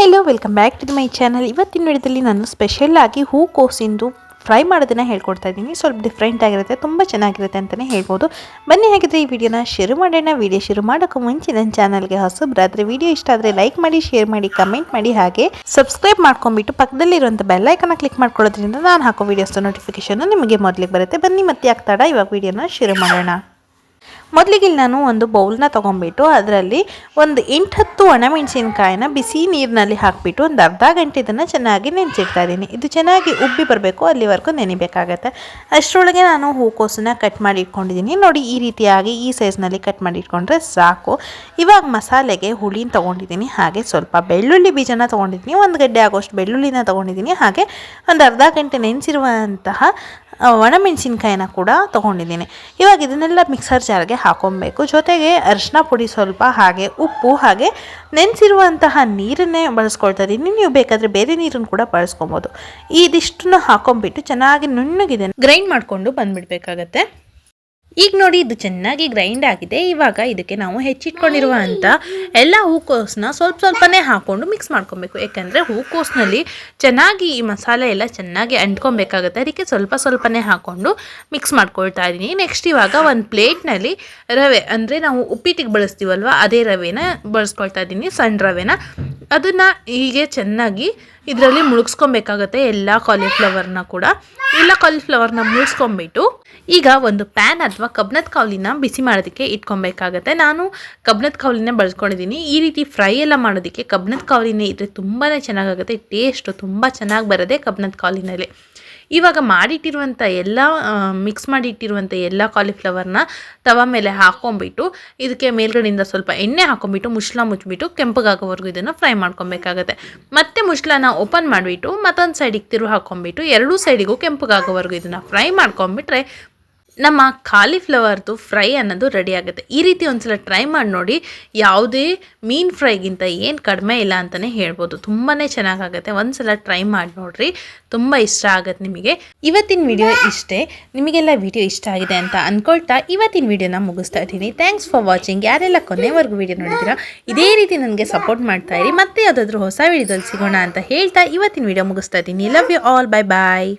Hello welcome back to my channel ಇವತ್ತಿನ ವಿಡಿಯೋದಲ್ಲಿ ನಾನು ಸ್ಪೆಷಲ್ಲಾಗಿ ಹೂಕೋಸಿಂದು ಫ್ರೈ ಮಾಡೋದನ್ನು ಹೇಳ್ಕೊಡ್ತಾ ಇದ್ದೀನಿ. ಸ್ವಲ್ಪ ಡಿಫ್ರೆಂಟ್ ಆಗಿರುತ್ತೆ, ತುಂಬ ಚೆನ್ನಾಗಿರುತ್ತೆ ಅಂತಲೇ ಹೇಳ್ಬೋದು. ಬನ್ನಿ ಹಾಗಿದ್ರೆ ಈ ವಿಡಿಯೋನ ಶೇರು ಮಾಡೋಣ. ವಿಡಿಯೋ ಶುರು ಮಾಡೋಕ್ಕೂ ಮುಂಚೆ ನನ್ನ ಚಾನಲ್ಗೆ ಹೊಸಬ್ರಾದರೆ ವಿಡಿಯೋ ಇಷ್ಟ ಆದರೆ ಲೈಕ್ ಮಾಡಿ ಶೇರ್ ಮಾಡಿ ಕಮೆಂಟ್ ಮಾಡಿ, ಹಾಗೆ ಸಬ್ಸ್ಕ್ರೈಬ್ ಮಾಡ್ಕೊಂಬಿಟ್ಟು ಪಕ್ಕದಲ್ಲಿರುವಂಥ ಬೆಲ್ಲೈಕನ್ನ ಕ್ಲಿಕ್ ಮಾಡ್ಕೊಳ್ಳೋದ್ರಿಂದ ನಾನು ಹಾಕೋ ವೀಡಿಯೋಸ್ ನೋಟಿಫಿಕೇಶನ್ ನಿಮಗೆ ಮೊದಲಿಗೆ ಬರುತ್ತೆ. ಬನ್ನಿ ಮತ್ತೆ ಆಗ್ತಾಡ ಇವಾಗ ವಿಡಿಯೋನ ಶುರು ಮಾಡೋಣ. ಮೊದಲಿಗೆ ನಾನು ಒಂದು ಬೌಲ್ನ ತೊಗೊಂಬಿಟ್ಟು ಅದರಲ್ಲಿ ಒಂದು ಎಂಟು ಹತ್ತು ಒಣಮೆಣಸಿನ್ಕಾಯಿನ ಬಿಸಿ ನೀರಿನಲ್ಲಿ ಹಾಕಿಬಿಟ್ಟು ಒಂದು ಅರ್ಧ ಗಂಟೆ ಇದನ್ನು ಚೆನ್ನಾಗಿ ನೆನೆಸಿಡ್ತಾ ಇದ್ದೀನಿ. ಇದು ಚೆನ್ನಾಗಿ ಉಬ್ಬಿ ಬರಬೇಕು, ಅಲ್ಲಿವರೆಗೂ ನೆನಿಬೇಕಾಗತ್ತೆ. ಅಷ್ಟರೊಳಗೆ ನಾನು ಹೂಕೋಸನ್ನ ಕಟ್ ಮಾಡಿ ಇಟ್ಕೊಂಡಿದ್ದೀನಿ. ನೋಡಿ, ಈ ರೀತಿಯಾಗಿ ಈ ಸೈಜ್ನಲ್ಲಿ ಕಟ್ ಮಾಡಿ ಇಟ್ಕೊಂಡ್ರೆ ಸಾಕು. ಇವಾಗ ಮಸಾಲೆಗೆ ಹುಳಿನ ತೊಗೊಂಡಿದ್ದೀನಿ, ಹಾಗೆ ಸ್ವಲ್ಪ ಬೆಳ್ಳುಳ್ಳಿ ಬೀಜನ ತೊಗೊಂಡಿದ್ದೀನಿ. ಒಂದು ಗಡ್ಡೆ ಆಗೋಷ್ಟು ಬೆಳ್ಳುಳ್ಳಿನ ತೊಗೊಂಡಿದ್ದೀನಿ, ಹಾಗೆ ಒಂದು ಅರ್ಧ ಗಂಟೆ ನೆನೆಸಿರುವಂತಹ ಒಣಮೆಣಸಿನ್ಕಾಯಿನ ಕೂಡ ತೊಗೊಂಡಿದ್ದೀನಿ. ಇವಾಗ ಇದನ್ನೆಲ್ಲ ಮಿಕ್ಸರ್ ಜಾರ್ಗೆ ಹಾಕೊಬೇಕು. ಜೊತೆಗೆ ಅರಿಶಿನ ಪುಡಿ ಸ್ವಲ್ಪ, ಹಾಗೆ ಉಪ್ಪು, ಹಾಗೆ ನೆನೆಸಿರುವಂತಹ ನೀರನ್ನೇ ಬಳಸ್ಕೊಳ್ತಾ ಇದ್ದೀನಿ. ನೀವು ಬೇಕಾದರೆ ಬೇರೆ ನೀರನ್ನು ಕೂಡ ಬಳಸ್ಕೊಬೋದು. ಇದಿಷ್ಟನ್ನು ಹಾಕೊಂಬಿಟ್ಟು ಚೆನ್ನಾಗಿ ನುಣ್ಣಗಿದೆ ಗ್ರೈಂಡ್ ಮಾಡಿಕೊಂಡು ಬಂದುಬಿಡ್ಬೇಕಾಗತ್ತೆ. ಈಗ ನೋಡಿ ಇದು ಚೆನ್ನಾಗಿ ಗ್ರೈಂಡ್ ಆಗಿದೆ. ಇವಾಗ ಇದಕ್ಕೆ ನಾವು ಹೆಚ್ಚಿಟ್ಕೊಂಡಿರುವಂಥ ಎಲ್ಲ ಹೂಕೋಸನ್ನ ಸ್ವಲ್ಪ ಸ್ವಲ್ಪನೇ ಹಾಕ್ಕೊಂಡು ಮಿಕ್ಸ್ ಮಾಡ್ಕೊಬೇಕು. ಯಾಕಂದರೆ ಹೂಕೋಸ್ನಲ್ಲಿ ಚೆನ್ನಾಗಿ ಈ ಮಸಾಲೆ ಎಲ್ಲ ಚೆನ್ನಾಗಿ ಅಂಟ್ಕೊಬೇಕಾಗುತ್ತೆ. ಅದಕ್ಕೆ ಸ್ವಲ್ಪ ಸ್ವಲ್ಪನೇ ಹಾಕ್ಕೊಂಡು ಮಿಕ್ಸ್ ಮಾಡ್ಕೊಳ್ತಾ ಇದ್ದೀನಿ. ನೆಕ್ಸ್ಟ್ ಇವಾಗ ಒಂದು ಪ್ಲೇಟ್ನಲ್ಲಿ ರವೆ, ಅಂದರೆ ನಾವು ಉಪ್ಪಿಟ್ಟಿಗೆ ಬಳಸ್ತೀವಲ್ವ, ಅದೇ ರವೆನ ಬಳಸ್ಕೊಳ್ತಾ ಇದ್ದೀನಿ, ಸಣ್ಣ ರವೆನ. ಅದನ್ನು ಹೀಗೆ ಚೆನ್ನಾಗಿ ಇದರಲ್ಲಿ ಮುಳುಗಿಸ್ಕೊಬೇಕಾಗತ್ತೆ ಎಲ್ಲ ಕಾಲಿಫ್ಲವರ್ನ ಕೂಡ. ಎಲ್ಲ ಕಾಲಿಫ್ಲವರ್ನ ಮುಳುಗಿಸ್ಕೊಂಬಿಟ್ಟು ಈಗ ಒಂದು ಪ್ಯಾನ್ ಅಥವಾ ಕಬ್ನದ ಕೌಲಿನ ಬಿಸಿ ಮಾಡೋದಕ್ಕೆ ಇಟ್ಕೊಬೇಕಾಗತ್ತೆ. ನಾನು ಕಬ್ನದ ಕೌಲಿನ ಬಳಸ್ಕೊಂಡಿದ್ದೀನಿ. ಈ ರೀತಿ ಫ್ರೈ ಎಲ್ಲ ಮಾಡೋದಕ್ಕೆ ಕಬ್ನದ ಕೌಲಿನೇ ಇದ್ದರೆ ತುಂಬಾ ಚೆನ್ನಾಗಾಗುತ್ತೆ. ಟೇಸ್ಟು ತುಂಬ ಚೆನ್ನಾಗಿ ಬರೋದೇ ಕಬ್ನದ ಕಾವಲಿನಲ್ಲಿ ಇವಾಗ ಮಾಡಿಟ್ಟಿರುವಂಥ ಎಲ್ಲ ಮಿಕ್ಸ್ ಮಾಡಿಟ್ಟಿರುವಂಥ ಎಲ್ಲ ಕಾಲಿಫ್ಲವರ್ನ ತವ ಮೇಲೆ ಹಾಕ್ಕೊಂಬಿಟ್ಟು ಇದಕ್ಕೆ ಮೇಲ್ಗಡೆಯಿಂದ ಸ್ವಲ್ಪ ಎಣ್ಣೆ ಹಾಕ್ಕೊಂಬಿಟ್ಟು ಮುಚ್ಚಳ ಮುಚ್ಚಿಬಿಟ್ಟು ಕೆಂಪಗಾಗೋವರೆಗೂ ಇದನ್ನು ಫ್ರೈ ಮಾಡ್ಕೊಬೇಕಾಗತ್ತೆ. ಮತ್ತೆ ಮುಚ್ಚಳನ ಓಪನ್ ಮಾಡಿಬಿಟ್ಟು, ಮತ್ತೊಂದು ಸೈಡಿಗೆ ತಿರು ಹಾಕ್ಕೊಂಬಿಟ್ಟು ಎರಡೂ ಸೈಡಿಗೂ ಕೆಂಪಗಾಗೋವರೆಗೂ ಇದನ್ನು ಫ್ರೈ ಮಾಡ್ಕೊಂಬಿಟ್ರೆ ನಮ್ಮ ಕಾಲಿಫ್ಲವರ್ದು ಫ್ರೈ ಅನ್ನೋದು ರೆಡಿ ಆಗುತ್ತೆ. ಈ ರೀತಿ ಒಂದ್ಸಲ ಟ್ರೈ ಮಾಡಿ ನೋಡಿ ಯಾವುದೇ ಮೀನು ಫ್ರೈಗಿಂತ ಏನು ಕಡಿಮೆ ಇಲ್ಲ ಅಂತಲೇ ಹೇಳ್ಬೋದು. ತುಂಬಾ ಚೆನ್ನಾಗಾಗುತ್ತೆ. ಒಂದ್ಸಲ ಟ್ರೈ ಮಾಡಿ ನೋಡ್ರಿ. ತುಂಬ ಇಷ್ಟ ಆಗುತ್ತೆ ನಿಮಗೆ. ಇವತ್ತಿನ ವಿಡಿಯೋ ಇಷ್ಟೇ. ನಿಮಗೆಲ್ಲ ವಿಡಿಯೋ ಇಷ್ಟ ಆಗಿದೆ ಅಂತ ಅಂದ್ಕೊಳ್ತಾ ಇವತ್ತಿನ ವಿಡಿಯೋನ ಮುಗಿಸ್ತಾ ಇದ್ದೀನಿ. ಥ್ಯಾಂಕ್ಸ್ ಫಾರ್ ವಾಚಿಂಗ್ ಯಾರೆಲ್ಲ ಕೊನೆವರೆಗೂ ವಿಡಿಯೋ ನೋಡಿದ್ದೀರಾ, ಇದೇ ರೀತಿ ನನಗೆ ಸಪೋರ್ಟ್ ಮಾಡ್ತಾ ಇರಿ. ಮತ್ತೆ ಯಾವುದಾದ್ರೂ ಹೊಸ ವಿಡಿಯೋದಲ್ಲಿ ಸಿಗೋಣ ಅಂತ ಹೇಳ್ತಾ ಇವತ್ತಿನ ವಿಡಿಯೋ ಮುಗಿಸ್ತಾ ಇದ್ದೀನಿ. Love you all bye bye